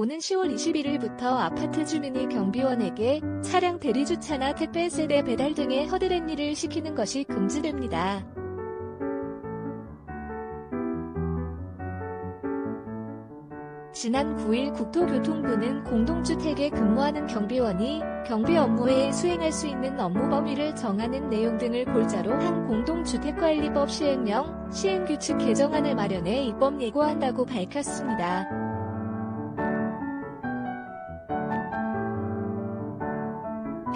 오는 10월 21일부터 아파트 주민이 경비원에게 차량 대리주차나 택배 세대 배달 등의 허드렛 일을 시키는 것이 금지됩니다. 지난 9일 국토교통부는 공동주택에 근무하는 경비원이 경비 업무 외에 수행할 수 있는 업무 범위를 정하는 내용 등을 골자로 한 공동주택관리법 시행령, 시행규칙 개정안을 마련해 입법 예고한다고 밝혔습니다.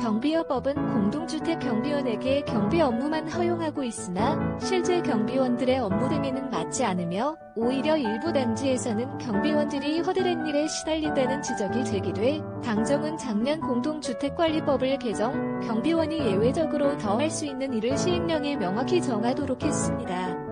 경비업법은 공동주택 경비원에게 경비 업무만 허용하고 있으나 실제 경비원들의 업무 등에는 맞지 않으며 오히려 일부 단지에서는 경비원들이 허드렛 일에 시달린다는 지적이 제기돼 당정은 작년 공동주택관리법을 개정, 경비원이 예외적으로 더 할 수 있는 일을 시행령에 명확히 정하도록 했습니다.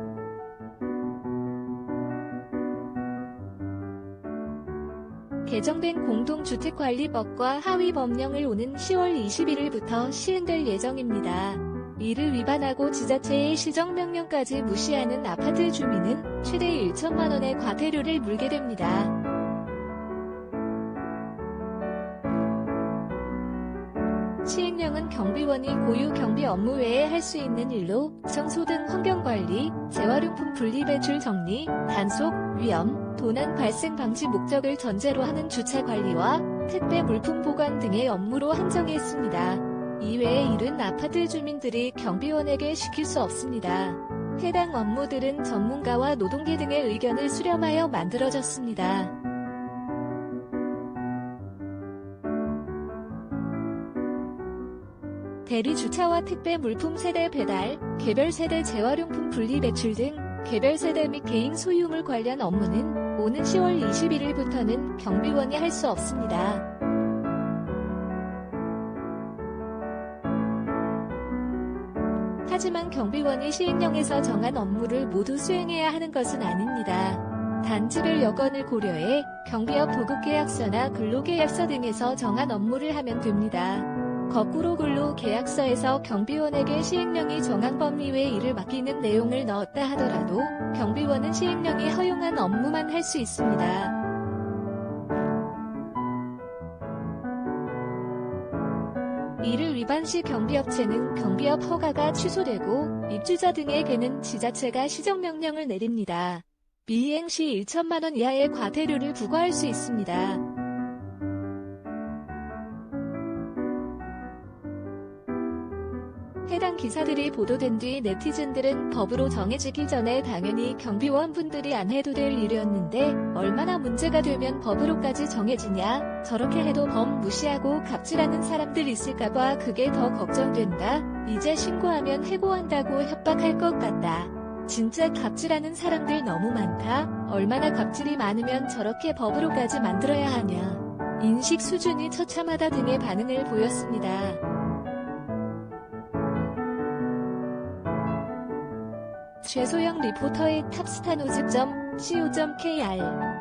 개정된 공동주택관리법과 하위 법령을 오는 10월 21일부터 시행될 예정입니다. 이를 위반하고 지자체의 시정명령까지 무시하는 아파트 주민은 최대 1천만 원의 과태료를 물게 됩니다. 시행령은 경비원이 고유 경비 업무 외에 할 수 있는 일로 청소 등 환경관리, 재활용품 분리배출 정리, 단속, 위험, 도난 발생 방지 목적을 전제로 하는 주차 관리와 택배 물품 보관 등의 업무로 한정했습니다. 이외의 일은 아파트 주민들이 경비원에게 시킬 수 없습니다. 해당 업무들은 전문가와 노동계 등의 의견을 수렴하여 만들어졌습니다. 대리 주차와 택배 물품 세대 배달, 개별 세대 재활용품 분리 배출 등 개별 세대 및 개인 소유물 관련 업무는 오는 10월 21일부터는 경비원이 할 수 없습니다. 하지만 경비원이 시행령에서 정한 업무를 모두 수행해야 하는 것은 아닙니다. 단지별 여건을 고려해 경비업 도급계약서나 근로계약서 등에서 정한 업무를 하면 됩니다. 거꾸로 근로 계약서에서 경비원에게 시행령이 정한 범위 외 일을 맡기는 내용을 넣었다 하더라도 경비원은 시행령이 허용한 업무만 할 수 있습니다. 이를 위반 시 경비업체는 경비업 허가가 취소되고 입주자 등에게는 지자체가 시정명령을 내립니다. 미이행 시 1천만 원 이하의 과태료를 부과할 수 있습니다. 해당 기사들이 보도된 뒤 네티즌들은 법으로 정해지기 전에 당연히 경비원 분들이 안 해도 될 일이었는데 얼마나 문제가 되면 법으로까지 정해지냐? 저렇게 해도 법 무시하고 갑질하는 사람들 있을까봐 그게 더 걱정된다. 이제 신고하면 해고한다고 협박할 것 같다. 진짜 갑질하는 사람들 너무 많다. 얼마나 갑질이 많으면 저렇게 법으로까지 만들어야 하냐. 인식 수준이 처참하다 등의 반응을 보였습니다. 최소영 리포터의 탑스타노즈.co.kr